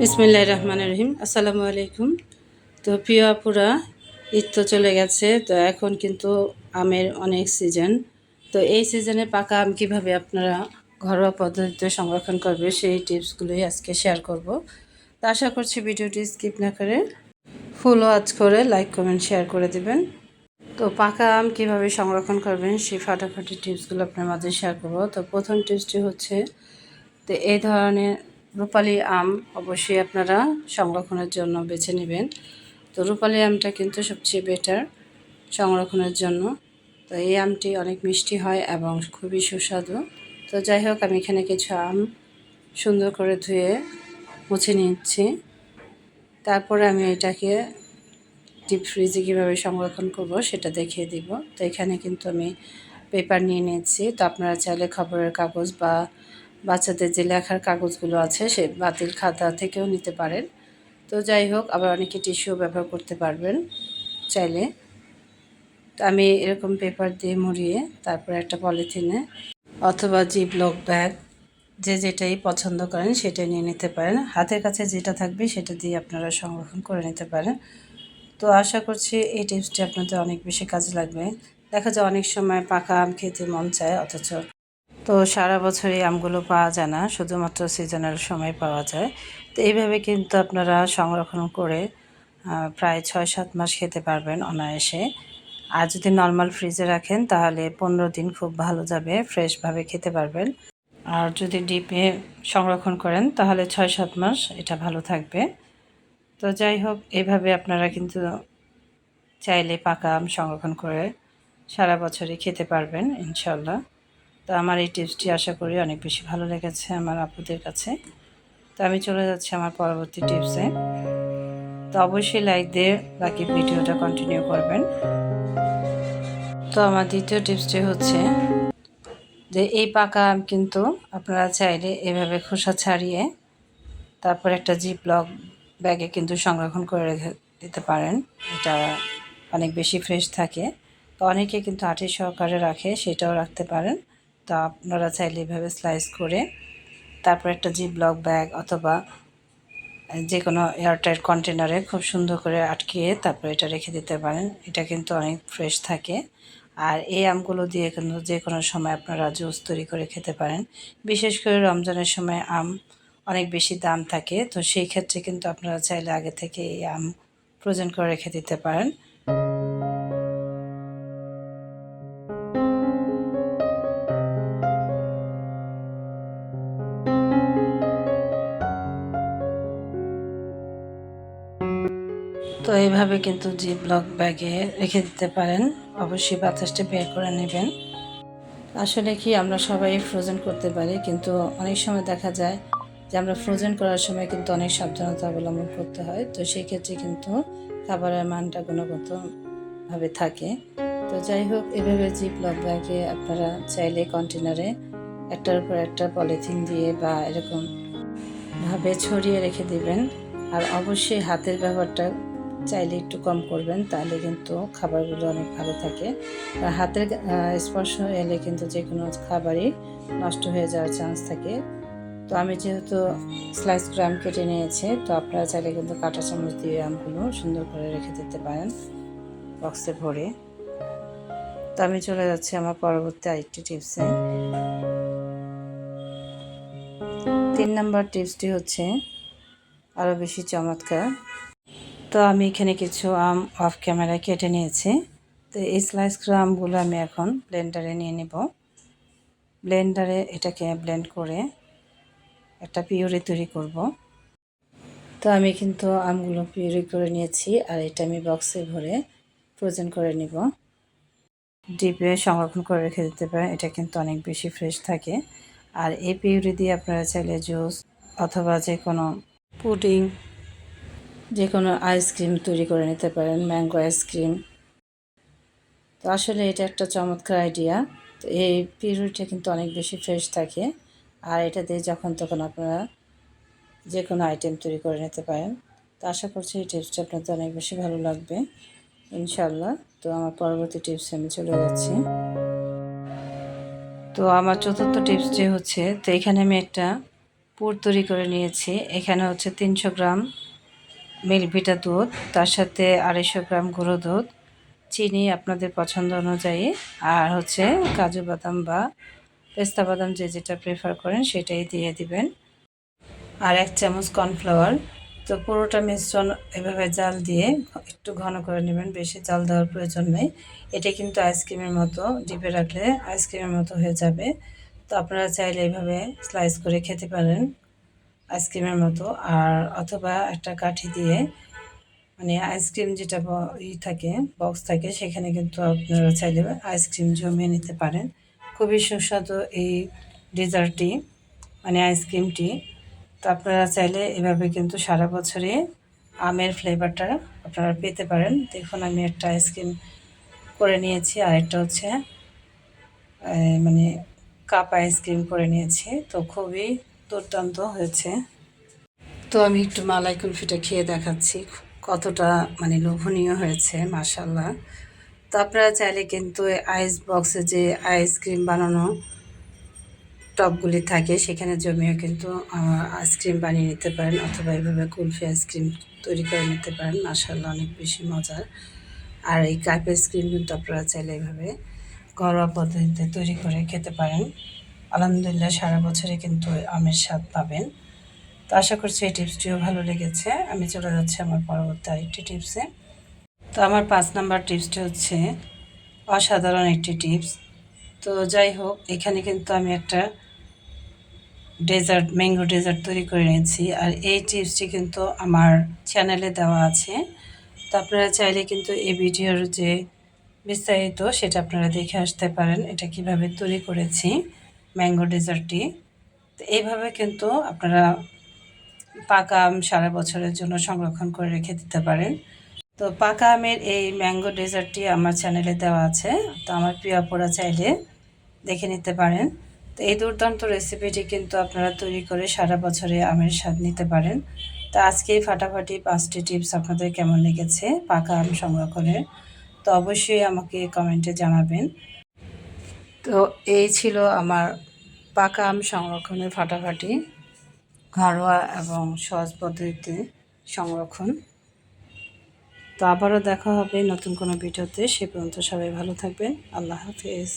বিসমিল্লাহ রহমান রহিম, আসসালামু আলাইকুম। তো প্রিয় আপুরা, ঈদ তো চলে গেছে, তো এখন কিন্তু আমের অনেক সিজন তো এই সিজনে পাকা আম কীভাবে আপনারা ঘরোয়া পদ্ধতিতে সংরক্ষণ করবে, সেই টিপসগুলোই আজকে শেয়ার করব। তো আশা করছি ভিডিওটি স্কিপ না করে ফুল ওয়াচ করে লাইক কমেন্ট শেয়ার করে দিবেন। তো পাকা আম কীভাবে সংরক্ষণ করবেন, সেই ফাটাফাটি টিপসগুলো আপনার মাঝে শেয়ার করব। তো প্রথম টিপসটি হচ্ছে, তো এই ধরনের রূপালি আম অবশ্যই আপনারা সংরক্ষণের জন্য বেছে নেবেন। তো রূপালি আমটা কিন্তু সবচেয়ে বেটার সংরক্ষণের জন্য। তো এই আমটি অনেক মিষ্টি হয় এবং খুবই সুস্বাদু। তো যাই হোক, আমি এখানে কিছু আম সুন্দর করে ধুয়ে মুছে নিচ্ছি। তারপরে আমি এটাকে ডিপ ফ্রিজে কীভাবে সংরক্ষণ করব সেটা দেখিয়ে দিব। তো এখানে কিন্তু আমি পেপার নিয়ে নিয়েছি। তো আপনারা চাইলে খবরের কাগজ বা বাচ্চাদের যে লেখার কাগজগুলো আছে, সে বাতিল খাতা থেকেও নিতে পারেন। তো যাই হোক, আবার অনেকে টিস্যু ব্যবহার করতে পারবেন চাইলে। তো আমি এরকম পেপার দিয়ে মুড়িয়ে তারপর একটা পলিথিনে অথবা জি ব্লক ব্যাগ যে যেটাই পছন্দ করেন সেটাই নিয়ে নিতে পারেন। হাতের কাছে যেটা থাকবে সেটা দিয়ে আপনারা সংরক্ষণ করে নিতে পারেন। তো আশা করছি এই টিপসটি আপনাদের অনেক বেশি কাজে লাগবে। দেখা যায় অনেক সময় পাকা আম খেতে মন চায়, অথচ তো সারা বছর এই আমগুলো পাওয়া যায় না, শুধুমাত্র সিজনের সময় পাওয়া যায়। তো এইভাবে কিন্তু আপনারা সংরক্ষণ করে প্রায় ছয় সাত মাস খেতে পারবেন অনায়াসে। আর যদি নর্মাল ফ্রিজে রাখেন, তাহলে পনেরো দিন খুব ভালো যাবে ফ্রেশভাবে খেতে পারবেন। আর যদি ডিপে সংরক্ষণ করেন, তাহলে ছয় সাত মাস এটা ভালো থাকবে। তো যাই হোক এভাবে আপনারা কিন্তু চাইলে পাকা আম সংরক্ষণ করে সারা বছরই খেতে পারবেন, ইনশাল্লাহ। তো আমার এই টিপসটি আশা করি অনেক বেশি ভালো লেগেছে আমার আপুদের কাছে। তো আমি চলে যাচ্ছি আমার পরবর্তী টিপসে। তো অবশ্যই লাইক দিয়ে বাকি ভিডিওটা কন্টিনিউ করবেন। তো আমার দ্বিতীয় টিপসটি হচ্ছে যে, এই পাকা আম কিন্তু আপনারা চাইলে এভাবে খোসা ছাড়িয়ে তারপর একটা জিপ লক ব্যাগে কিন্তু সংরক্ষণ করে রেখে দিতে পারেন। এটা অনেক বেশি ফ্রেশ থাকে। তো অনেকে কিন্তু আটি সহকারে রাখে, সেটাও রাখতে পারেন। তা আপনারা চাইলে এভাবে স্লাইস করে তারপর একটা জি ব্লক ব্যাগ অথবা যে কোনো এয়ারটাইট কন্টেনারে খুব সুন্দর করে আটকিয়ে তারপর এটা রেখে দিতে পারেন। এটা কিন্তু অনেক ফ্রেশ থাকে। আর এই আমগুলো দিয়ে কিন্তু যে কোনো সময় আপনারা জুস তৈরি করে খেতে পারেন। বিশেষ করে রমজানের সময় আম অনেক বেশি দাম থাকে, তো সেই ক্ষেত্রে কিন্তু আপনারা চাইলে আগে থেকে এই আম ফ্রোজেন করে রেখে দিতে পারেন। এইভাবে কিন্তু জি ব্লক ব্যাগে রেখে দিতে পারেন, অবশ্যই বাতাসটা বের করে নেবেন। আসলে কি, আমরা সবাই ফ্রোজেন করতে পারি, কিন্তু অনেক সময় দেখা যায় যে আমরা ফ্রোজেন করার সময় কিন্তু অনেক সাবধানতা অবলম্বন করতে হয়। তো সেই ক্ষেত্রে কিন্তু খাবারের মানটা গুণগতভাবে থাকে। তো যাই হোক, এভাবে জি ব্লক ব্যাগে আপনারা চাইলে কন্টেনারে একটার উপর একটা পলিথিন দিয়ে বা এরকম ভাবে ছড়িয়ে রেখে দিবেন। আর অবশ্যই হাতের ব্যবহারটা চাইলে একটু কম করবেন, তাহলে কিন্তু খাবারগুলো অনেক ভালো থাকে। আর হাতের স্পর্শ এলে কিন্তু যে কোনো খাবারই নষ্ট হয়ে যাওয়ার চান্স থাকে। তো আমি যেহেতু স্লাইস করে আম কেটে নিয়েছি, তো আপনারা চাইলে কিন্তু কাঁটা চামচ দিয়ে আমগুলো সুন্দর করে রেখে দিতে পারেন বক্সে ভরে। তো আমি চলে যাচ্ছি আমার পরবর্তী আরেকটি টিপসে তিন নম্বর টিপসটি হচ্ছে আরও বেশি চমৎকার। তো আমি এখানে কিছু আম অফ ক্যামেরায় কেটে নিয়েছি। তো এই স্লাইস করা আমগুলো আমি এখন ব্লেন্ডারে নিয়ে নেব। ব্লেন্ডারে এটাকে ব্লেন্ড করে একটা পিউরি তৈরি করব। তো আমি কিন্তু আমগুলো পিউরি করে নিয়েছি আর এটা আমি বক্সে ভরে ফ্রোজেন করে নিব। ডিপে সংরক্ষণ করে রেখে দিতে পারেন, এটা কিন্তু অনেক বেশি ফ্রেশ থাকে। আর এই পিউরি দিয়ে আপনারা চাইলে জুস অথবা যে কোনো পুডিং যে কোনো আইসক্রিম তৈরি করে নিতে পারেন ম্যাঙ্গো আইসক্রিম তো আসলে এটা একটা চমৎকার আইডিয়া তো এই পিউরিটা কিন্তু অনেক বেশি ফ্রেশ থাকে। আর এটা দিয়ে যখন তখন আপনারা যে কোনো আইটেম তৈরি করে নিতে পারেন। তো আশা করছি এই টিপসটা আপনাদের অনেক বেশি ভালো লাগবে। ইনশাল্লাহ তো আমার পরবর্তী টিপসে আমি চলে যাচ্ছি। তো আমার চতুর্থ টিপস যে হচ্ছে, তো এখানে আমি একটা পুর তৈরি করে নিয়েছি। এখানে হচ্ছে তিনশো গ্রাম মিল্কভিটা দুধ, তার সাথে আড়াইশো গ্রাম গুঁড়ো দুধ, চিনি আপনাদের পছন্দ অনুযায়ী, আর হচ্ছে কাজু বাদাম বা পেস্তা বাদাম যে যেটা প্রেফার করেন সেটাই দিয়ে দিবেন। আর এক চামচ কর্নফ্লাওয়ার, তো পুরোটা মিশ্রণ এভাবে জাল দিয়ে একটু ঘন করে নেবেন, বেশি জাল দেওয়ার প্রয়োজন নেই। এটা কিন্তু আইসক্রিমের মতো, ডিপে রাখলে আইসক্রিমের মতো হয়ে যাবে। তো আপনারা চাইলে এইভাবে স্লাইস করে খেতে পারেন। আইসক্রিমের মতো, আর অথবা একটা কাঠি দিয়ে মানে আইসক্রিম যেটা ই থাকে, বক্স থাকে, সেখানে কিন্তু আপনারা চাইলে আইসক্রিম জমিয়ে নিতে পারেন। খুবই সুস্বাদু এই ডেজার্টটি মানে আইসক্রিমটি। তো আপনারা চাইলে এভাবে কিন্তু সারা বছরে আমের ফ্লেভারটা আপনারা পেতে পারেন। দেখুন, আমি একটা আইসক্রিম করে নিয়েছি, আর একটা হচ্ছে মানে কাপ আইসক্রিম করে নিয়েছি। তো খুবই দুর্দান্ত হয়েছে। তো আমি একটু মালাই কুলফিটা খেয়ে দেখাচ্ছি কতটা মানে লোভনীয় হয়েছে মাসাল্লাহ তো আপনারা চাইলে কিন্তু আইস বক্সে যে আইসক্রিম বানানো টপগুলি থাকে, সেখানে জমিয়ে কিন্তু আইসক্রিম বানিয়ে নিতে পারেন অথবা এইভাবে কুলফি আইসক্রিম তৈরি করে নিতে পারেন মাসাল্লাহ অনেক বেশি মজার। আর এই কাপ আইসক্রিম কিন্তু আপনারা চাইলে এইভাবে ঘরোয়া পদ্ধতিতে তৈরি করে খেতে পারেন। আলহামদুলিল্লাহ সারা বছরে কিন্তু আমের স্বাদ পাবেন। তো আশা করছি এই টিপসটিও ভালো লেগেছে। আমি চলে যাচ্ছি আমার পরবর্তী আরেকটি টিপসে। তো আমার পাঁচ নাম্বার টিপসটি হচ্ছে অসাধারণ একটি টিপস। তো যাই হোক, এখানে কিন্তু আমি একটা ডেজার্ট, ম্যাঙ্গো ডেজার্ট তৈরি করে নিয়েছি। আর এই টিপসটি কিন্তু আমার চ্যানেলে দেওয়া আছে। তো আপনারা চাইলে কিন্তু এই ভিডিওর যে বিস্তারিত সেটা আপনারা দেখে আসতে পারেন। এটা কীভাবে তৈরি করেছি। ম্যাঙ্গো ডেজার্টটি। তো এইভাবে কিন্তু আপনারা পাকা আম সারা বছরের জন্য সংরক্ষণ করে রেখে দিতে পারেন। তো পাকা আমের এই ম্যাঙ্গো ডেজার্টটি আমার চ্যানেলে দেওয়া আছে, তো আমার প্রিয় পড়া চাইলে দেখে নিতে পারেন। তো এই দুর্দান্ত রেসিপিটি কিন্তু আপনারা তৈরি করে সারা বছরে আমের স্বাদ নিতে পারেন। তো আজকে ফাটাফাটি পাঁচটি টিপস আপনাদের কেমন লেগেছে পাকা আম সংরক্ষণের, তো অবশ্যই আমাকে কমেন্টে জানাবেন। তো এই ছিল আমার পাকা আম সংরক্ষণের ফাটাফাটি, ঘরোয়া এবং সহজ পদ্ধতিতে সংরক্ষণ। তো আবারও দেখা হবে নতুন কোনো ভিডিওতে। সে পর্যন্ত সবাই ভালো থাকবেন। আল্লাহ হাফিজ।